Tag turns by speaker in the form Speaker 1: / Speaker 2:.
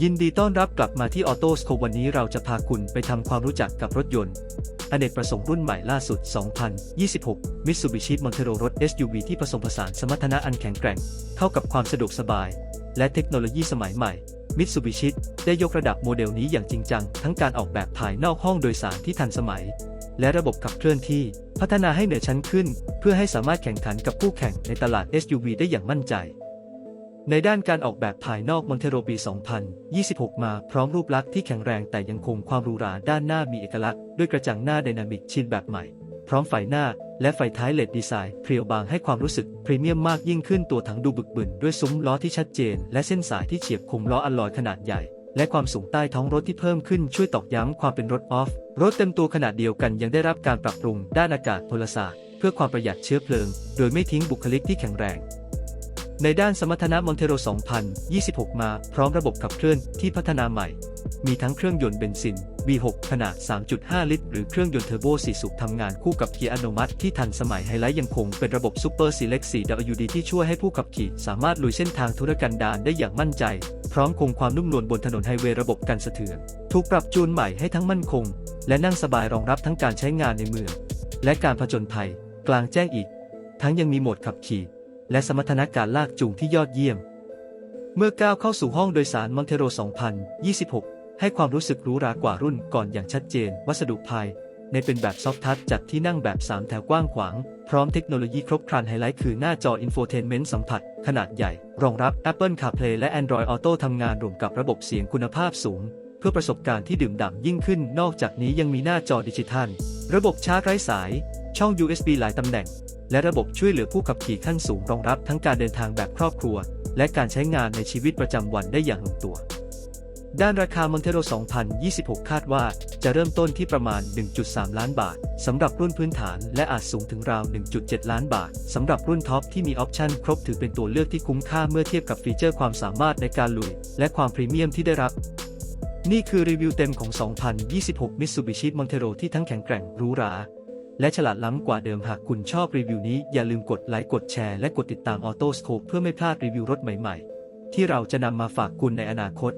Speaker 1: ยินดีต้อนรับกลับมาที่ออโต้สโควันนี้เราจะพาคุณไปทำความรู้จักกับรถยนต์อเนกประสงค์รุ่นใหม่ล่าสุด 2026 Mitsubishi Montero รถ SUV ที่ผสมผสานสมรรถนะอันแข็งแกร่ง เข้ากับความสะดวกสบาย และเทคโนโลยีสมัยใหม่ Mitsubishi ได้ยกระดับโมเดลนี้อย่างจริงจัง ทั้งการออกแบบภายนอกห้องโดยสารที่ทันสมัย และระบบขับเคลื่อนที่ พัฒนาให้เหนือชั้นขึ้น เพื่อให้สามารถแข่งขันกับคู่แข่งในตลาด SUV ได้อย่างมั่นใจ ในด้านการออกแบบภายนอกมอนเทโรปี 2026 มาพร้อมรูปลักษณ์ที่แข็งแรงแต่ยังคงความหรูหราด้านหน้ามีเอกลักษณ์ด้วยกระจังหน้าไดนามิกชินแบบใหม่ พร้อมไฟหน้าและไฟท้ายเลดดีไซน์เพรียวบางให้ความรู้สึกพรีเมียมมากยิ่งขึ้นตัวถังดูบึกบึนด้วยซุ้มล้อที่ชัดเจน และเส้นสายที่เฉียบคมล้ออัลลอยขนาดใหญ่ และความสูงใต้ท้องรถที่เพิ่มขึ้นช่วยตอกย้ำความเป็นรถออฟรถเต็มตัวขนาดเดียวกันยังได้รับการปรับปรุงด้านอากาศพลศาสตร์เพื่อความประหยัดเชื้อเพลิง โดยไม่ทิ้งบุคลิกที่แข็งแรง ในด้านสมรรถนะมอนเทโร 2026 มาพร้อมระบบขับเคลื่อนที่พัฒนาใหม่ มีทั้งเครื่องยนต์เบนซิน V6 ขนาด 3.5 ลิตร หรือเครื่องยนต์เทอร์โบ 4 สูบทำงานคู่กับเกียร์อัตโนมัติที่ทันสมัยไฮไลท์ยังคงเป็นระบบ Super Select 4WD ที่ช่วยให้ผู้ขับขี่สามารถลุยเส้นทางธุรกันดารได้อย่างมั่นใจ พร้อมคงความนุ่มนวลบนถนนไฮเวย์ระบบกันสะเทือนถูกปรับจูนใหม่ให้ทั้งมั่นคง และนั่งสบายรองรับทั้งการใช้งานในเมืองและการผจญภัย กลางแจ้งอีก ทั้งยังมีโหมดขับขี่ และสมรรถนะการลากจูงที่ยอดเยี่ยม เมื่อก้าวเข้าสู่ห้องโดยสารมอนเทโร 2026 ให้ความรู้สึกรู้รากว่ารุ่นก่อนอย่างชัดเจน วัสดุภายในเป็นแบบซอฟทัชจัดที่นั่งแบบ 3 แถวกว้างขวาง พร้อมเทคโนโลยีครบครันไฮไลท์คือหน้าจออินโฟเทนเมนต์สัมผัส ขนาดใหญ่ รองรับ Apple CarPlay และ Android Auto ทำงานรวมกับระบบเสียงคุณภาพสูง เพื่อประสบการณ์ที่ดื่มด่ำยิ่งขึ้น นอกจากนี้ยังมีหน้าจอดิจิทัล ระบบชาร์จไร้สาย ช่อง USB หลายตำแหน่ง และระบบช่วยเหลือผู้ขับขี่ขั้นสูงรองรับทั้งการเดินทางแบบครอบครัว และการใช้งานในชีวิตประจำวันได้อย่างลงตัว ด้านราคามอนเทโร2026 คาดว่า จะเริ่มต้นที่ประมาณ 1.3 ล้านบาทสำหรับรุ่นพื้นฐาน และอาจสูงถึงราว 1.7 ล้านบาทสำหรับรุ่นท็อปที่มีออปชันครบถือเป็นตัวเลือกที่คุ้มค่าเมื่อเทียบกับฟีเจอร์ความสามารถในการลุย และความพรีเมียมที่ได้รับนี่คือรีวิวเต็มของ 2026 Mitsubishi Montero ที่ทั้งแข็งแกร่งหรูหรา และฉลาดล้ำกว่าเดิมหากคุณชอบรีวิวนี้อย่าลืมกดไลค์กดแชร์และกดติดตามออโต้สโคปเพื่อไม่พลาดรีวิวรถใหม่ๆ ที่เราจะนำมาฝากคุณในอนาคต